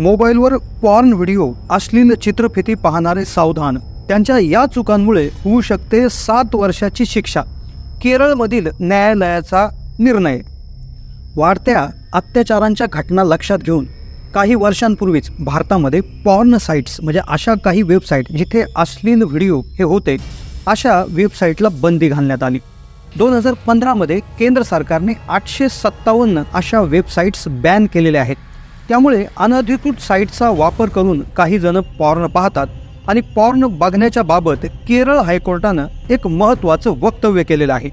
मोबाईलवर porn video अश्लील चित्रफिती पाहणारे सावधान. त्यांच्या या चुकांमुळे होऊ शकते सात वर्षाची शिक्षा. केरळमधील न्यायालयाचा निर्णय. वाढत्या अत्याचारांच्या घटना लक्षात घेऊन काही वर्षांपूर्वीच भारतामध्ये पॉर्न साईट्स म्हणजे अशा काही वेबसाईट जिथे अश्लील व्हिडिओ हे होते अशा वेबसाईटला बंदी घालण्यात आली. दोन हजार पंधरामध्ये केंद्र सरकारने आठशे सत्तावन्न अशा वेबसाईट्स बॅन केलेल्या आहेत. त्यामुळे अनधिकृत साईटचा वापर करून काही जण पॉर्न पाहतात आणि पॉर्न बघण्याच्या बाबत केरळ हायकोर्टानं एक महत्त्वाचं वक्तव्य केलेलं आहे.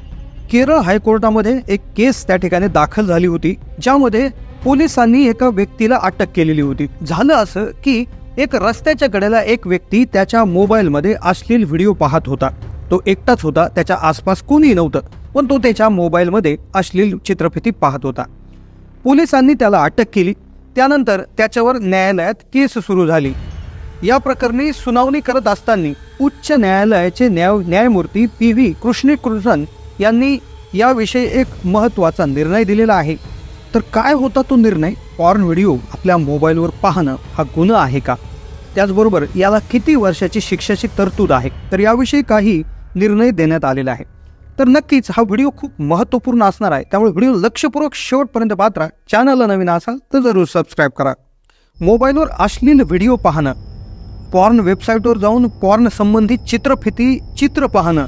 केरळ हायकोर्टामध्ये एक केस त्या ठिकाणी दाखल झाली होती ज्यामध्ये पोलिसांनी एका व्यक्तीला अटक केलेली होती. झालं असं की एक रस्त्याच्या कडेला एक व्यक्ती त्याच्या मोबाईलमध्ये अश्लील व्हिडिओ पाहत होता. तो एकटाच होता त्याच्या आसपास कोणीही नव्हतं पण तो त्याच्या मोबाईलमध्ये अश्लील चित्रफिती पाहत होता. पोलिसांनी त्याला अटक केली त्यानंतर त्याच्यावर न्यायालयात केस सुरू झाली. या प्रकरणी सुनावणी करत असताना उच्च न्यायालयाचे न्याय न्यायमूर्ती पी व्ही कृष्णकृष्णन यांनी याविषयी एक महत्त्वाचा निर्णय दिलेला आहे. तर काय होता तो निर्णय? पॉर्न व्हिडिओ आपल्या मोबाईलवर पाहणं हा गुन्हा आहे का? त्याचबरोबर याला किती वर्षाची शिक्षाची तरतूद आहे? तर याविषयी काही निर्णय देण्यात आलेला आहे. तर नक्कीच हा व्हिडिओ खूप महत्त्वपूर्ण असणार आहे. त्यामुळे व्हिडिओ लक्षपूर्वक शेवटपर्यंत पात्रा राहा. चॅनलला नवीन असाल तर जरूर सबस्क्राईब करा. मोबाईलवर अश्लील व्हिडिओ पाहणं. पॉर्न वेबसाईटवर जाऊन पॉर्न संबंधित चित्रफिती चित्र पाहणं.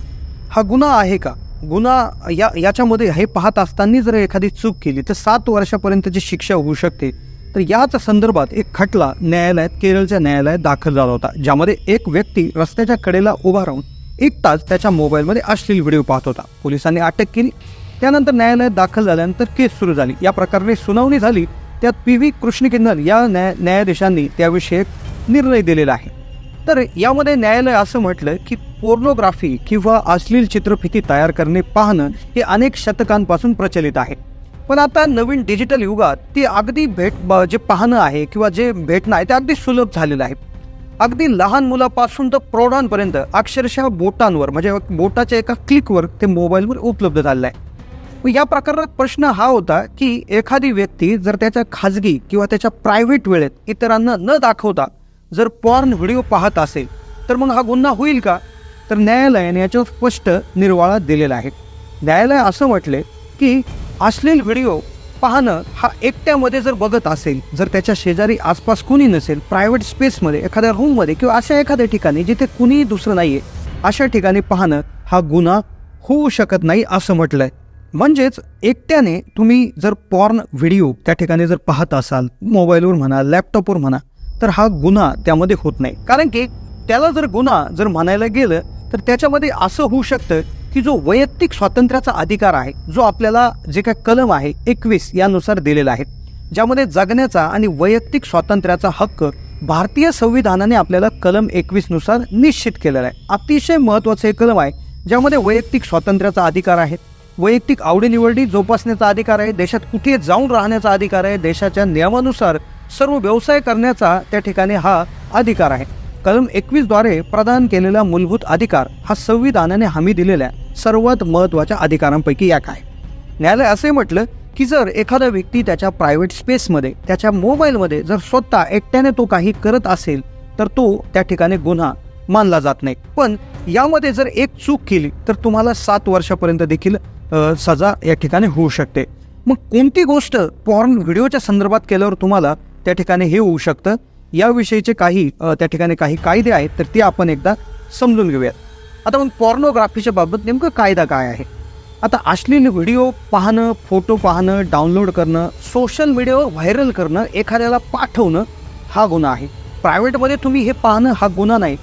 हा गुन्हा आहे का? गुन्हा या याच्यामध्ये हे पाहत असताना जर एखादी चूक केली तर सात वर्षापर्यंतची शिक्षा होऊ शकते. तर याच संदर्भात एक खटला न्यायालयात केरळच्या न्यायालयात दाखल झाला होता ज्यामध्ये एक व्यक्ती रस्त्याच्या कडेला उभा राहून एक तास त्याच्या मोबाईलमध्ये अश्लील व्हिडिओ पाहत होता. पोलिसांनी अटक केली. त्यानंतर न्यायालयात दाखल झाल्यानंतर केस सुरू झाली. या प्रकारे सुनावणी झाली. त्यात पी व्ही कृष्णकिन्नर या न्याय न्यायाधीशांनी त्याविषयी निर्णय दिलेला आहे. तर यामध्ये न्यायालय असं म्हटलं की पोर्नोग्राफी किंवा अश्लील चित्रफिती तयार करणे पाहणं हे अनेक शतकांपासून प्रचलित आहे. पण आता नवीन डिजिटल युगात ती अगदी भेट ब- जे पाहणं आहे किंवा जे भेटणं आहे ते अगदी सुलभ झालेलं आहे. अगदी लहान मुलापासून तर प्रौढांपर्यंत अक्षरशः बोटांवर म्हणजे बोटाच्या एका क्लिकवर ते मोबाईलवर उपलब्ध झालेलं आहे. या प्रकारात प्रश्न हा होता की एखादी व्यक्ती जर त्याच्या खाजगी किंवा त्याच्या प्रायव्हेट वेळेत इतरांना न दाखवता जर पॉर्न व्हिडिओ पाहत असेल तर मग हा गुन्हा होईल का? तर न्यायालयाने याच्यावर स्पष्ट निर्वाळा दिलेला आहे. न्यायालय असं म्हटले की अश्लील व्हिडिओ पाहणं हा एकट्यामध्ये जर बघत असेल जर त्याच्या शेजारी आसपास कुणी नसेल प्रायव्हेट स्पेसमध्ये एखाद्या रूममध्ये किंवा अशा एखाद्या ठिकाणी जिथे कुणीही दुसरं नाहीये अशा ठिकाणी पाहणं हा गुन्हा होऊ शकत नाही असं म्हटलंय. म्हणजेच एकट्याने तुम्ही जर पॉर्न व्हिडिओ त्या ठिकाणी जर पाहत असाल मोबाईलवर म्हणा लॅपटॉपवर म्हणा तर हा गुन्हा त्यामध्ये होत नाही. कारण की त्याला जर गुन्हा जर म्हणायला गेलं तर त्याच्यामध्ये असं होऊ शकतं की जो वैयक्तिक स्वातंत्र्याचा अधिकार आहे जो आपल्याला जे काय कलम आहे एकवीस यानुसार दिलेला आहे ज्यामध्ये जगण्याचा आणि वैयक्तिक स्वातंत्र्याचा हक्क भारतीय संविधानाने आपल्याला कलम एकवीसनुसार निश्चित केलेला आहे. अतिशय महत्वाचं हे कलम आहे ज्यामध्ये वैयक्तिक स्वातंत्र्याचा अधिकार आहे वैयक्तिक आवडीनिवडी जोपासण्याचा अधिकार आहे देशात कुठे जाऊन राहण्याचा अधिकार आहे देशाच्या नियमानुसार सर्व व्यवसाय करण्याचा त्या ठिकाणी हा अधिकार आहे. कलम एकवीसद्वारे प्रदान केलेला मूलभूत अधिकार हा संविधानाने हमी दिलेल्या सर्वात महत्त्वाच्या अधिकारांपैकी एक आहे. न्यायालय असे म्हटलं की जर एखादा व्यक्ती त्याच्या प्रायव्हेट स्पेसमध्ये त्याच्या मोबाईलमध्ये जर स्वतः एकट्याने तो काही करत असेल तर तो त्या ठिकाणी गुन्हा मानला जात नाही. पण यामध्ये जर एक चूक केली तर तुम्हाला सात वर्षापर्यंत देखील सजा या ठिकाणी होऊ शकते. मग कोणती गोष्ट पॉर्न व्हिडिओच्या संदर्भात केल्यावर तुम्हाला त्या ठिकाणी हे होऊ शकतं? याविषयीचे काही त्या ठिकाणी काही कायदे आहेत तर ते आपण एकदा समजून घेऊयात. आता मग पॉर्नोग्राफीच्या बाबत नेमकं कायदा काय आहे? आता अश्लील व्हिडिओ पाहणं फोटो पाहणं डाउनलोड करणं सोशल मीडियावर व्हायरल करणं एखाद्याला पाठवणं हा गुन्हा आहे. प्रायव्हेटमध्ये तुम्ही हे पाहणं हा गुन्हा नाही.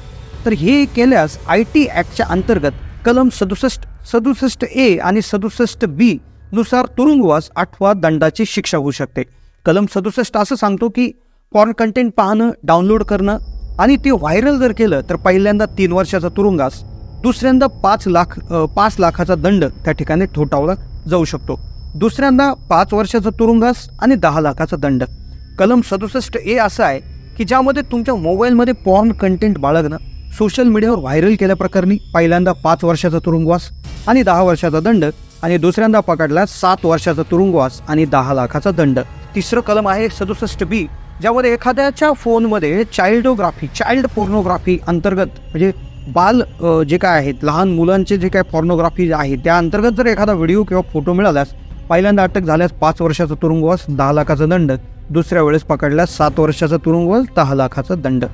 तर हे केल्यास आय टी ॲक्टच्या अंतर्गत कलम सदुसष्ट सदुसष्ट ए आणि सदुसष्ट बी नुसार तुरुंगवास आठवा दंडाची शिक्षा होऊ शकते. कलम सदुसष्ट असं सांगतो की पॉर्न कंटेंट पाहणं डाउनलोड करणं आणि ते व्हायरल जर केलं तर पहिल्यांदा तीन वर्षाचा तुरुंगास दुसऱ्यांदा पाच लाख पाच लाखाचा दंड त्या ठिकाणी ठोठावला जाऊ शकतो. दुसऱ्यांदा पाच वर्षाचा तुरुंगास आणि दहा लाखाचा दंड. कलम सदुसष्ट ए असं आहे की ज्यामध्ये तुमच्या मोबाईलमध्ये पॉर्न कंटेंट बाळगणं सोशल मीडियावर व्हायरल केल्याप्रकरणी पहिल्यांदा पाच वर्षाचा तुरुंगवास आणि दहा वर्षाचा दंड आणि दुसऱ्यांदा पकडला सात वर्षाचा तुरुंगवास आणि दहा लाखाचा दंड. तिसरं कलम आहे सदुसष्ट बी. ज्यामध्ये एखाद्याच्या फोनमध्ये चाइल्डोग्राफी चाइल्ड पोर्नोग्राफी अंतर्गत म्हणजे बाल जे काय आहेत लहान मुलांचे जे काय पॉर्नोग्राफी आहे त्या अंतर्गत जर एखादा व्हिडिओ किंवा फोटो मिळाल्यास पहिल्यांदा अटक झाल्यास पाच वर्षाचा तुरुंगवास दहा लाखाचा दंड. दुसऱ्या वेळेस पकडल्यास सात वर्षाचा तुरुंगवास दहा लाखाचा दंड.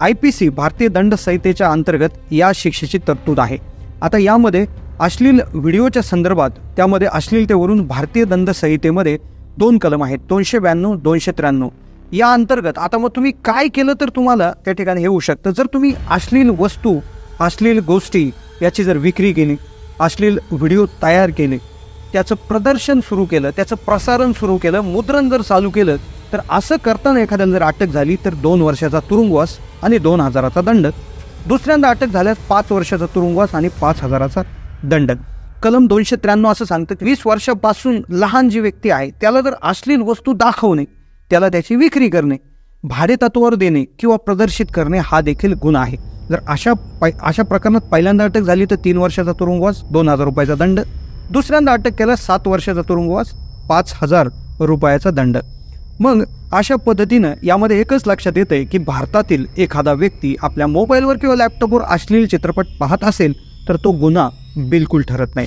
आय पी सी भारतीय दंड संहितेच्या अंतर्गत या शिक्षेची तरतूद आहे. आता यामध्ये अश्लील व्हिडिओच्या संदर्भात त्यामध्ये अश्लीलतेवरून भारतीय दंड संहितेमध्ये दोन कलम आहेत दोनशे ब्याण्णव दोनशे त्र्याण्णव. या अंतर्गत आता मग तुम्ही काय केलं तर तुम्हाला त्या ठिकाणी हे होऊ शकतं? जर तुम्ही अश्लील वस्तू अश्लील गोष्टी याची जर विक्री केली अश्लील व्हिडिओ तयार केले त्याचं प्रदर्शन सुरू केलं त्याचं प्रसारण सुरू केलं मुद्रण जर चालू केलं तर असं करताना एखाद्याला जर अटक झाली तर दोन वर्षाचा तुरुंगवास आणि दोन हजाराचा दंड. दुसऱ्यांदा अटक झाल्यास पाच वर्षाचा तुरुंगवास आणि पाच हजाराचा दंड. कलम दोनशे त्र्याण्णव असं सांगतं की वीस वर्षापासून लहान जी व्यक्ती आहे त्याला जर अश्लील वस्तू दाखवणे त्याला त्याची विक्री करणे भाडेतत्वावर देणे किंवा प्रदर्शित करणे हा देखील गुन्हा आहे. जर अशा पै अशा प्रकरणात पहिल्यांदा अटक झाली तर तीन वर्षाचा तुरुंगवास दोन हजार रुपयाचा दंड. दुसऱ्यांदा अटक केल्यास सात वर्षाचा तुरुंगवास पाच हजार रुपयाचा दंड. मग अशा पद्धतीनं यामध्ये एकच लक्षात येतं की भारतातील एखादा व्यक्ती आपल्या मोबाईलवर किंवा लॅपटॉपवर अश्लील चित्रपट पाहत असेल तर तो गुन्हा बिलकुल ठरत नाही.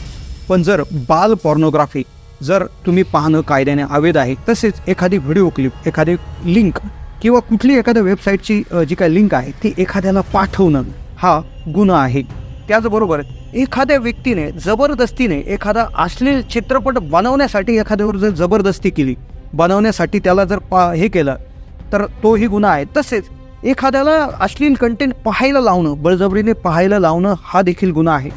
पण जर बाल पॉर्नोग्राफी जर तुम्ही पाहणं कायद्याने अवैध आहे तसेच एखादी व्हिडिओ क्लिप एखादी लिंक किंवा कुठली एखाद्या वेबसाईटची जी काही लिंक आहे ती एखाद्याला पाठवणं हा गुन्हा आहे. त्याचबरोबर एखाद्या व्यक्तीने जबरदस्तीने एखादा अश्लील चित्रपट बनवण्यासाठी एखाद्यावर जर जबरदस्ती केली बनवण्यासाठी त्याला जर पा हे केलं तर तोही गुन्हा आहे. तसेच एखाद्याला अश्लील कंटेंट पाहायला लावणं बळजबरीने पाहायला लावणं हा देखील गुन्हा आहे.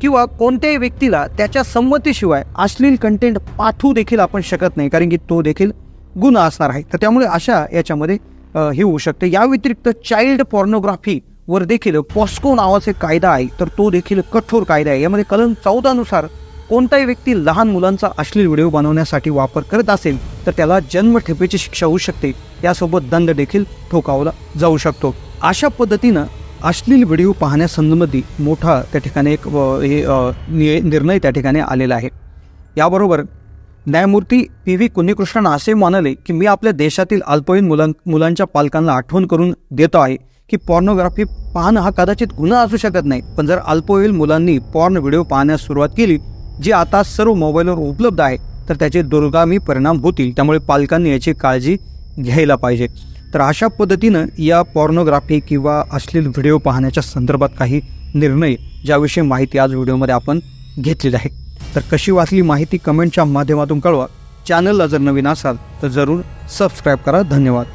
किंवा कोणत्याही व्यक्तीला त्याच्या संमतीशिवाय अश्लील कंटेंट पाठवू देखील आपण शकत नाही कारण की तो देखील गुन्हा असणार आहे. तर त्यामुळे अशा याच्यामध्ये हे होऊ शकते. या व्यतिरिक्त चाइल्ड पॉर्नोग्राफी वर देखील पॉस्को नावाचे कायदा आहे तर तो देखील कठोर कायदा आहे. यामध्ये कलम चौदानुसार कोणताही व्यक्ती लहान मुलांचा अश्लील व्हिडिओ बनवण्यासाठी वापर करत असेल तर त्याला जन्मठेपेची शिक्षा होऊ शकते. त्यासोबत दंड देखील ठोकावला जाऊ शकतो. अशा पद्धतीनं अश्लील व्हिडिओ पाहण्यासंबंधी मोठा त्या ठिकाणी एक हे निर्णय त्या ठिकाणी आलेला आहे. याबरोबर न्यायमूर्ती पी व्ही कुन्नीकृष्णन असे मानले की मी आपल्या देशातील अल्पवयीन मुलां मुलांच्या पालकांना आठवण करून देतो आहे की पॉर्नोग्राफी पाहणं हा कदाचित गुन्हा असू शकत नाही. पण जर अल्पवयीन मुलांनी पॉर्न व्हिडिओ पाहण्यास सुरुवात केली जी आता सर्व मोबाईलवर उपलब्ध आहे तर त्याचे दुर्गामी परिणाम होतील. त्यामुळे पालकांनी याची काळजी घ्यायला पाहिजे. तर अशा पद्धतीनं या पॉर्नोग्राफी किंवा अश्लील व्हिडिओ पाहण्याच्या संदर्भात काही निर्णय ज्याविषयी माहिती आज व्हिडिओमध्ये आपण घेतलेली आहे. तर कशी वाचली माहिती कमेंटच्या माध्यमातून कळवा. चॅनलला जर नवीन असाल तर जरूर सबस्क्राईब करा. धन्यवाद.